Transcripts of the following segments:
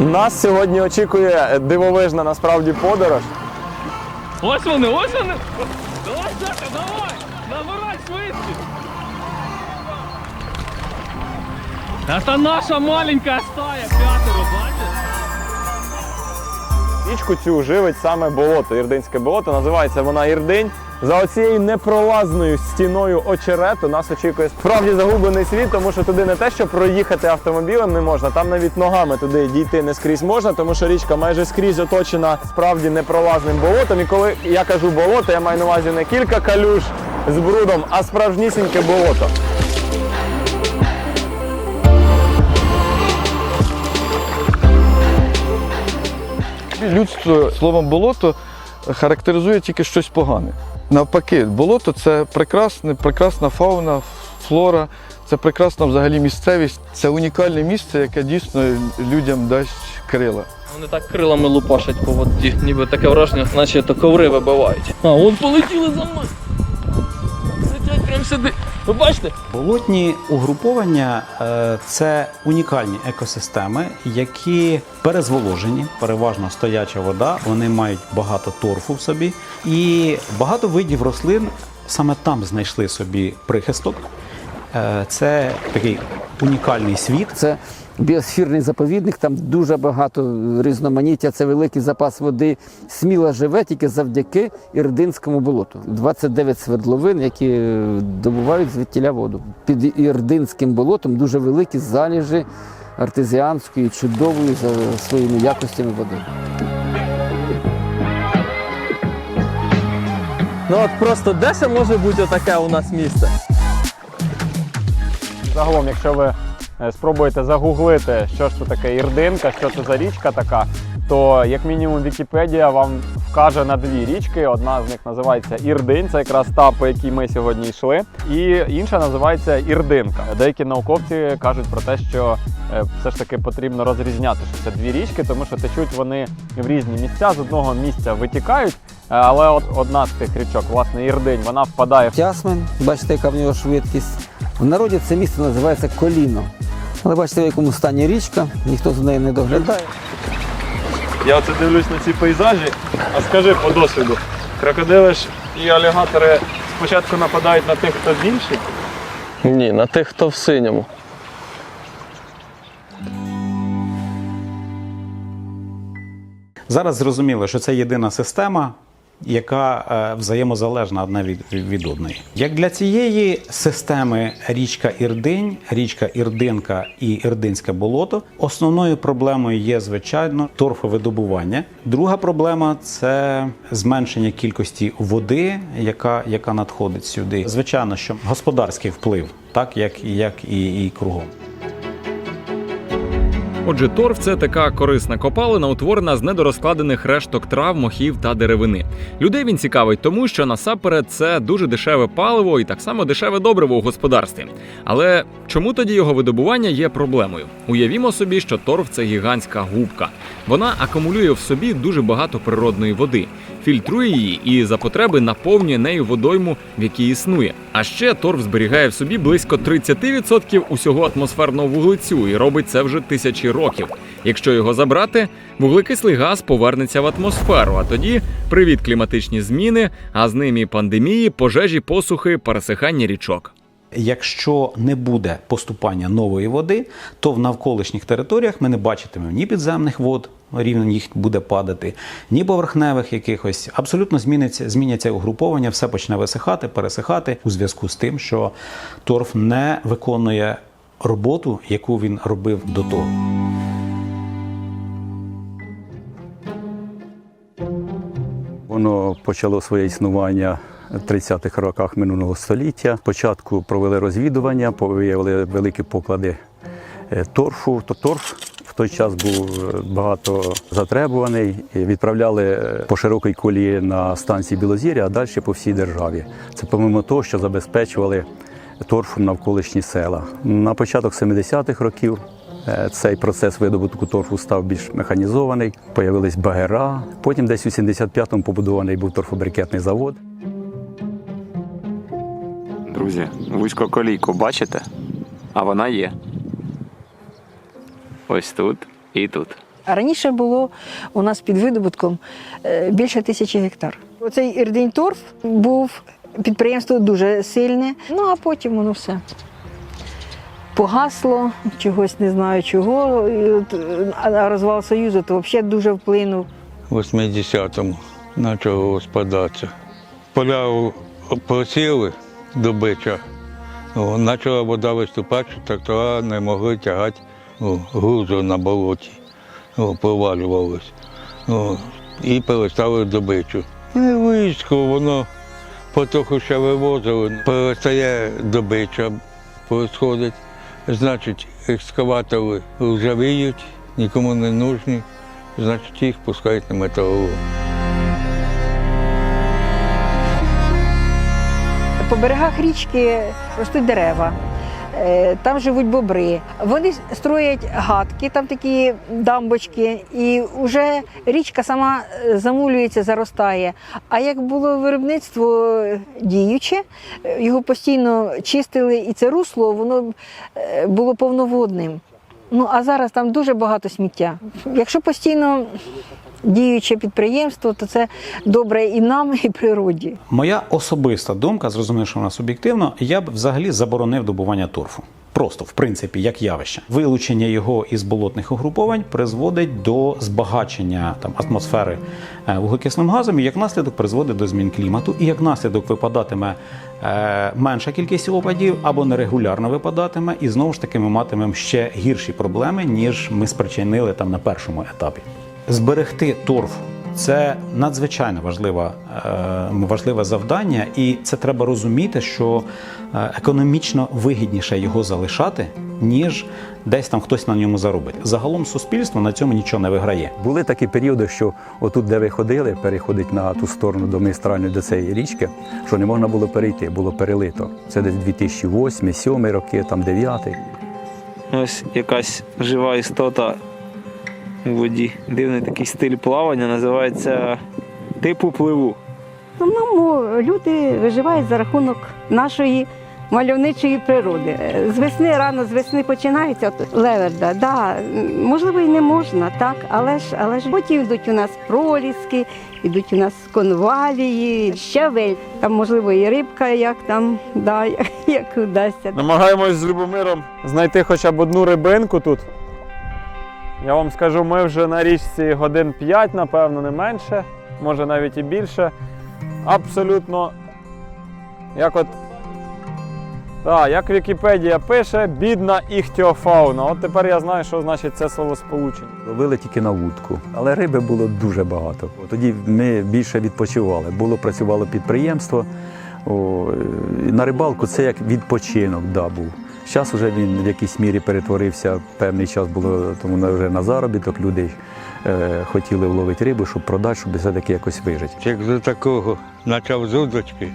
Нас сьогодні очікує дивовижна насправді подорож. Ось вони, ось вони! Давай, Саша, давай! Набирай швидкість! Це наша маленька стая, п'ятеро, бачиш? Річку цю живить саме болото, Ірдинське болото. Називається вона Ірдинь. За оцією непролазною стіною очерету нас очікує справді загублений світ, тому що туди не те, що проїхати автомобілем не можна, там навіть ногами туди дійти не скрізь можна, тому що річка майже скрізь оточена справді непролазним болотом. І коли я кажу болото, я маю на увазі не кілька калюж з брудом, а справжнісіньке болото. Людство словом болото характеризує тільки щось погане. Навпаки, болото це прекрасне, прекрасна фауна, флора, це прекрасна взагалі місцевість. Це унікальне місце, яке дійсно людям дасть крила. Вони так крилами лупашать по воді, ніби таке враження, наче то коври вибивають. А, от полетіли за мною. Сидять прямо. Ви бачите? Болотні угруповання е, це унікальні екосистеми, які перезволожені, переважно стояча вода. Вони мають багато торфу в собі, і багато видів рослин саме там знайшли собі прихисток. Е, Це такий унікальний світ. Це біосфірний заповідник, там дуже багато різноманіття, це великий запас води. Сміла живе тільки завдяки Ірдинському болоту. 29 свердловин, які е, добувають звідтіля воду. Під Ірдинським болотом дуже великі заліжі артезіанської, чудової за своїми якостями води. Ну от просто де ще може бути отаке у нас місце? Загалом, якщо ви спробуєте загуглити, що ж це таке ірдинка, що це за річка така, то як мінімум Вікіпедія вам вкаже на дві річки. Одна з них називається Ірдинь, це якраз та, по якій ми сьогодні йшли, і інша називається Ірдинка. Деякі науковці кажуть про те, що е, все ж таки потрібно розрізняти, що це дві річки, тому що течуть вони в різні місця. З одного місця витікають, е, але от одна з тих річок, власне, Ірдинь, вона впадає в Тясмин, бачите, яка в нього швидкість. В народі це місце називається коліно. Але бачите, в якому стані річка, ніхто за нею не доглядає. Я оце дивлюсь на ці пейзажі, а скажи по досвіду, крокодили ж і алігатори спочатку нападають на тих, хто більший. Ні, на тих, хто в синьому. Зараз зрозуміло, що це єдина система, яка е, взаємозалежна одна від, від одної. Як для цієї системи річка Ірдинь, річка Ірдинка і Ірдинське болото, основною проблемою є, звичайно, торфовидобування. Друга проблема це зменшення кількості води, яка, яка надходить сюди. Звичайно, що господарський вплив, так як, як і, і кругом. Отже, торф це така корисна копалина, утворена з недорозкладених решток трав, мохів та деревини. Людей він цікавить, тому що насаперед це дуже дешеве паливо і так само дешеве добриво у господарстві. Але чому тоді його видобування є проблемою? Уявімо собі, що торф це гігантська губка. Вона акумулює в собі дуже багато природної води, фільтрує її і за потреби наповнює нею водойму, в якій існує. А ще торф зберігає в собі близько 30% усього атмосферного вуглецю і робить це вже тисячі років. Якщо його забрати, вуглекислий газ повернеться в атмосферу. А тоді привіт кліматичні зміни, а з ними пандемії, пожежі, посухи, пересихання річок. Якщо не буде поступання нової води, то в навколишніх територіях ми не бачитимемо ні підземних вод, рівень їх буде падати, ні поверхневих якихось. Абсолютно зміниться, зміняться угруповання, все почне висихати, пересихати у зв'язку з тим, що торф не виконує роботу, яку він робив до того. Воно почало своє існування в 30-х роках минулого століття. Спочатку провели розвідування, виявили великі поклади е, торфу. То торф той час був е, багато затребуваний. Відправляли е, по широкій колії на станції Білозір'я, а далі по всій державі. Це помимо того, що забезпечували торфом навколишні села. На початок 70-х років Е, Цей процес видобутку торфу став більш механізований, появились багера. Потім десь у 75-му побудований був торфобрикетний завод. Друзі, вузьку колійку бачите? А вона є. Ось тут і тут. А раніше було у нас під видобутком е, більше тисячі гектар. Оцей Ірдень торф був підприємство дуже сильне, ну а потім воно все. Погасло, чогось не знаю чого. А розвал Союзу то взагалі дуже вплинув. в 80-му почав господарця. Поля посіли до бича. О, Почала вода виступати, що трактора не могли тягати о, на болоті. О, провалювалось. О, і перестали до бичу. І військо, воно потроху ще вивозили. Перестає до бича происходить. Значить, екскаватори ржавіють, нікому не нужні значить їх пускають на металолом. По берегах річки ростуть дерева, там живуть бобри. Вони строять гадки, там такі дамбочки, і вже річка сама е, замулюється, заростає. А як було виробництво е, діюче, е, його постійно чистили, і це русло воно е, було повноводним. Ну а зараз там дуже багато сміття. Якщо постійно діюче підприємство, то це добре і нам, і природі. Моя особиста думка, зрозумів, що вона суб'єктивно, я б взагалі заборонив добування торфу. Просто, в принципі, як явище. Вилучення його із болотних угруповань призводить до збагачення там, атмосфери е, вуглекислим газом, і як наслідок призводить до змін клімату, і як наслідок випадатиме е, менша кількість опадів або нерегулярно випадатиме, і знову ж таки ми матимемо ще гірші проблеми, ніж ми спричинили там на першому етапі. Зберегти торф це надзвичайно важливе, важливе завдання, і це треба розуміти, що е, економічно вигідніше його залишати, ніж десь там хтось на ньому заробить. Загалом суспільство на цьому нічого не виграє. Були такі періоди, що отут, де ви ходили, переходить на ту сторону до містральної до цієї річки, що не можна було перейти, було перелито. Це десь 2008, 2007 роки, там 9. Ось якась жива істота у воді. Дивний такий стиль плавання, називається типу пливу. В основному люди виживають за рахунок нашої мальовничої природи. З весни, рано з весни починається от леверда. Да, можливо, і не можна, так, але ж, але ж потім йдуть у нас проліски, йдуть у нас конвалії, щавель. Там, можливо, і рибка, як там, да, як вдасться. Намагаємось з Любомиром знайти хоча б одну рибинку тут. Я вам скажу, ми вже на річці годин 5, напевно, не менше, може навіть і більше. Абсолютно, як от. Так, як Вікіпедія пише, бідна іхтіофауна. От тепер я знаю, що значить це словосполучення. Ловили тільки на вудку, але риби було дуже багато. Тоді ми більше відпочивали. Було працювало підприємство. О, на рибалку це як відпочинок да, був. Зараз вже він в якійсь мірі перетворився. Певний час було тому вже на заробіток. Люди е, хотіли вловити рибу, щоб продати, щоб все-таки якось вижити. Як за такого почав з удочки,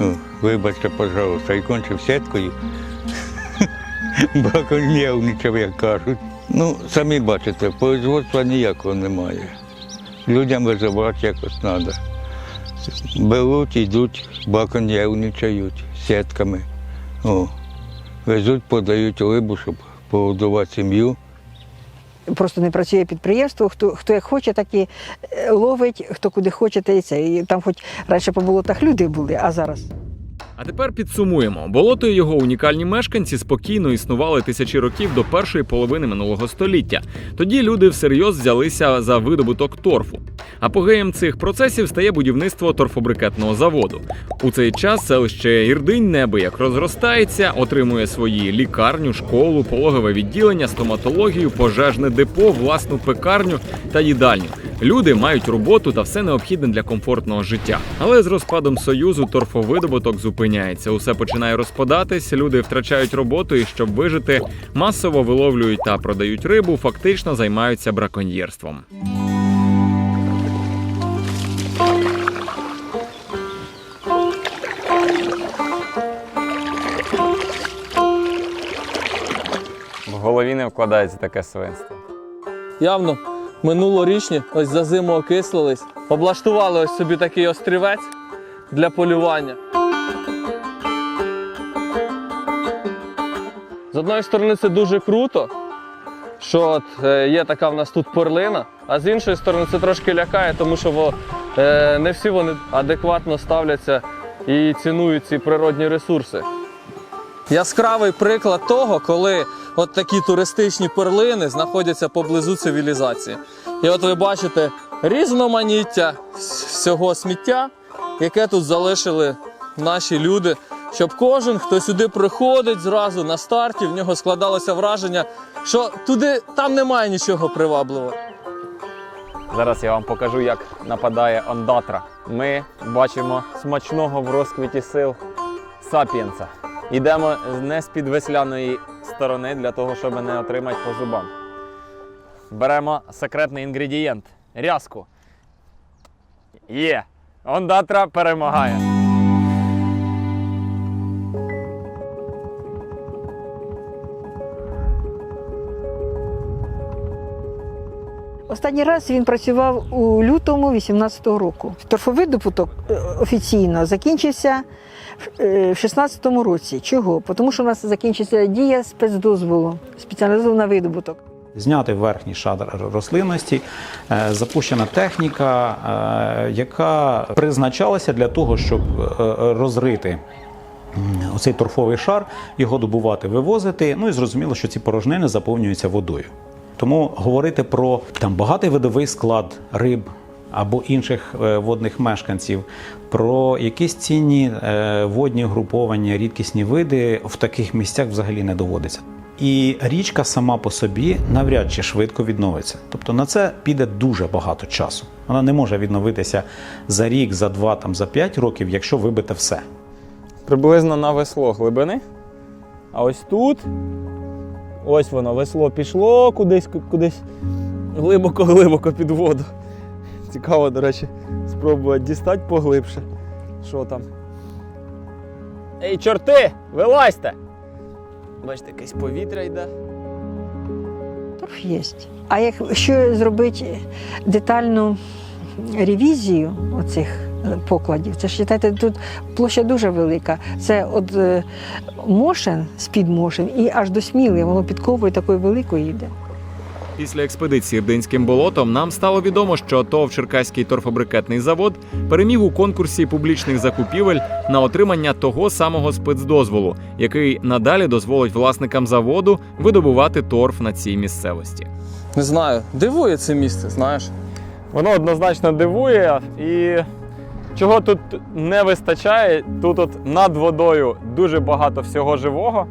ну, вибачте, пожалуйста, і кончив сіткою, браконьєрничав, як кажуть. Ну, самі бачите, производства ніякого немає. Людям виживати якось треба. Беруть, йдуть, браконьєрничають сітками. О, везуть, подають рибу, щоб погодувати сім'ю. Просто не працює підприємство. Хто хто як хоче, так і е, ловить, хто куди хоче, та і це. І там, хоч раніше по болотах люди були, а зараз. А тепер підсумуємо: болото і його унікальні мешканці спокійно існували тисячі років до першої половини минулого століття. Тоді люди всерйоз взялися за видобуток торфу. Апогеєм цих процесів стає будівництво торфобрикетного заводу. У цей час селище Ірдинь неби як розростається, отримує свої лікарню, школу, пологове відділення, стоматологію, пожежне депо, власну пекарню та їдальню. Люди мають роботу та все необхідне для комфортного життя. Але з розпадом союзу торфовидобуток зупиняється. Усе починає розпадатись. Люди втрачають роботу і щоб вижити, масово виловлюють та продають рибу, фактично займаються браконьєрством. В голові не вкладається таке свинство. Явно минулорічні ось за зиму окислились, облаштували ось собі такий острівець для полювання. З одної сторони, це дуже круто, що от, е, є така в нас тут перлина, а з іншої сторони це трошки лякає, тому що е, не всі вони адекватно ставляться і цінують ці природні ресурси. Яскравий приклад того, коли от такі туристичні перлини знаходяться поблизу цивілізації. І от ви бачите різноманіття всього сміття, яке тут залишили наші люди, щоб кожен, хто сюди приходить зразу на старті, в нього складалося враження, що туди там немає нічого привабливого. Зараз я вам покажу, як нападає ондатра. Ми бачимо смачного в розквіті сил сапіенса. Йдемо не з-під весляної сторони для того, щоб не отримати по зубам. Беремо секретний інгредієнт рязку. Є! Ондатра перемагає. Останній раз він працював у лютому 18-го року. Торфовий добуток е, офіційно закінчився в е, 16-му році. Чого? Тому що у нас закінчиться дія спецдозволу, спеціального на видобуток. Зняти верхній шар рослинності, е, запущена техніка, яка призначалася для того, щоб розрити. Оцей торфовий шар, його добувати, вивозити. Ну і зрозуміло, що ці порожнини заповнюються водою. Тому говорити про там багатий видовий склад риб або інших е, водних мешканців, про якісь цінні е, водні груповання, рідкісні види в таких місцях взагалі не доводиться. І річка сама по собі навряд чи швидко відновиться. Тобто на це піде дуже багато часу. Вона не може відновитися за рік, за два, там за п'ять років, якщо вибити все. Приблизно на весло глибини. А ось тут. Ось воно, весло пішло кудись, кудись глибоко-глибоко під воду. Цікаво, до речі, спробувати дістати поглибше. Що там? Ей, чорти! Вилазьте! Бачите, якесь повітря йде. Торф є. А якщо зробити детальну ревізію оцих покладів, це ж тут площа дуже велика. Це від е, Мошен, з-під Мошен, і аж до Сміли, воно підковою такою великою йде. Після експедиції Рдинським болотом нам стало відомо, що ТОВ Черкаський торфобрикетний завод переміг у конкурсі публічних закупівель на отримання того самого спецдозволу, який надалі дозволить власникам заводу видобувати торф на цій місцевості. Не знаю, дивує це місце, знаєш. Воно однозначно дивує. І чого тут не вистачає, тут от над водою дуже багато всього живого.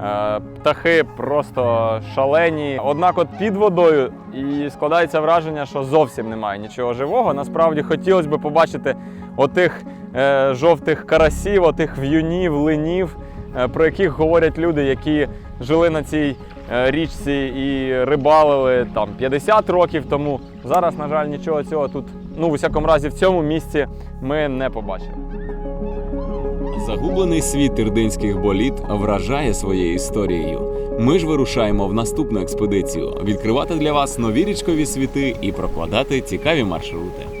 Е, Птахи просто шалені. Однак, от під водою і складається враження, що зовсім немає нічого живого. Насправді хотілося б побачити отих е, жовтих карасів, отих в'юнів, линів, е, про яких говорять люди, які жили на цій річці і рибалили там 50 років тому. Зараз, на жаль, нічого цього тут, ну, в усякому разі, в цьому місці ми не побачили. Загублений світ ірдинських боліт вражає своєю історією. Ми ж вирушаємо в наступну експедицію відкривати для вас нові річкові світи і прокладати цікаві маршрути.